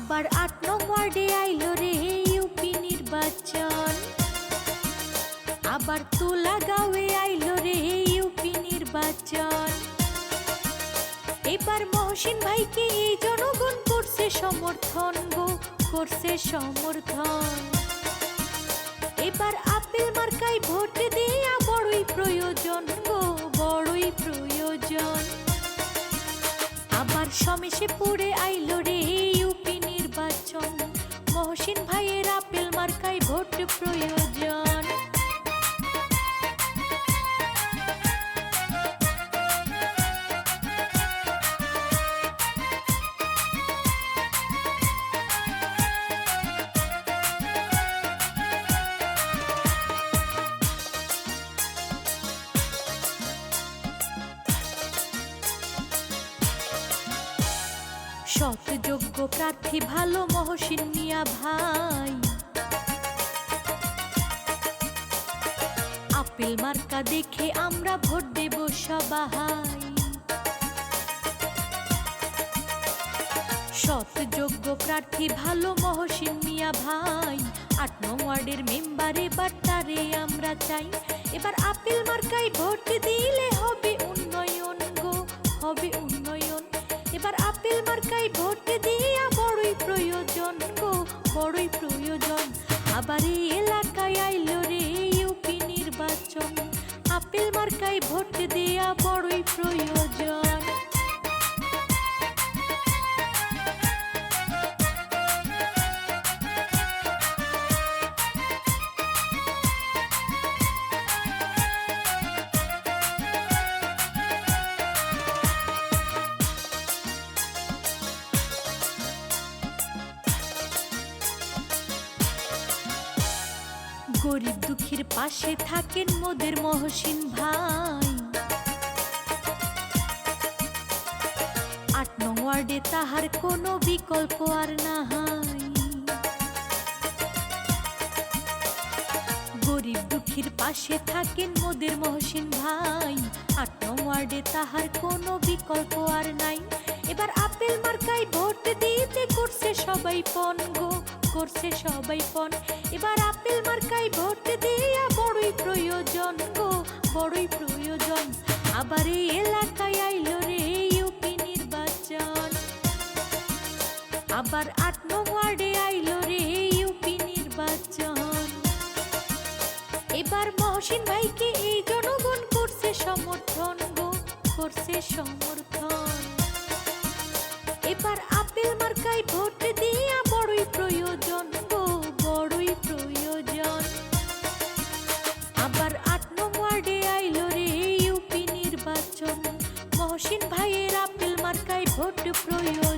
আবার আট নং ওয়ার্ডে আইলো রে ইউপি নির্বাচন। আবার তোলা গাঁয়ে আইলো রে ইউপি নির্বাচন। এবার মহসিন ভাইকে এই জনগণ করছে সমর্থন গো, করছে সমর্থন। এবার আপেল মার্কাই ভোট দেয়া বড়ই প্রয়োজন গো, বড়ই প্রয়োজন। আবার সমেশে পড়ে আইলো রে মার্কাই প্রয়োজন। সৎ প্রার্থী ভালো মহসিন মিয়া ভাই। আপেল মার্কা দেখে আমরা ভোট দেব সবাই। সৎ, যোগ্য প্রার্থী ভালো মহসিন মিয়া ভাই। আট, নং ওয়ার্ডের মেম্বার, এবার তারে আমরা চাই। এবার আপেল মার্কায় ভোট দিলে হবে উন্নয়ন গো, হবে উন্নয়ন। এবার আপেল মার্কায় ভোট দিয়া বড়ই প্রয়োজন গো, বড়ই প্রয়োজন। আবার এলাকায় আইলো রে নির্বাচন আপেল মার্কায় ভোট দেয়া বড়ই প্রয়োজন। গরিব দুঃখীর পাশে থাকেন মোদের মহসিন ভাই। আট নং ওয়ার্ডে তাহার কোনো বিকল্প আর নাহাই গরিব দুঃখীর পাশে থাকেন মোদের মহসিন ভাই। আট নং ওয়ার্ডে তাহার কোনো বিকল্প আর নাই। এবার আপেল মার্কায় ভোট দিতে করছে সবাই পন গো। করছে সবাই পন এবার আপেল মার্কায় ভোট দেয়া বড়ই প্রয়োজন গো, বড়ই প্রয়োজন। আবার এই এলাকায় আইলো রে ইউপি নির্বাচন। আবার আট ওয়ার্ডে আইলো রে ইউপি নির্বাচন। এবার মহসিন ভাইকে এই জনগণ করছে সমর্থন গো, করছে সমর্থন। এবার আপেল মার্কায় ভোট মহসিন ভাইয়ের আপেল মার্কায় ভোট প্রয়োগ।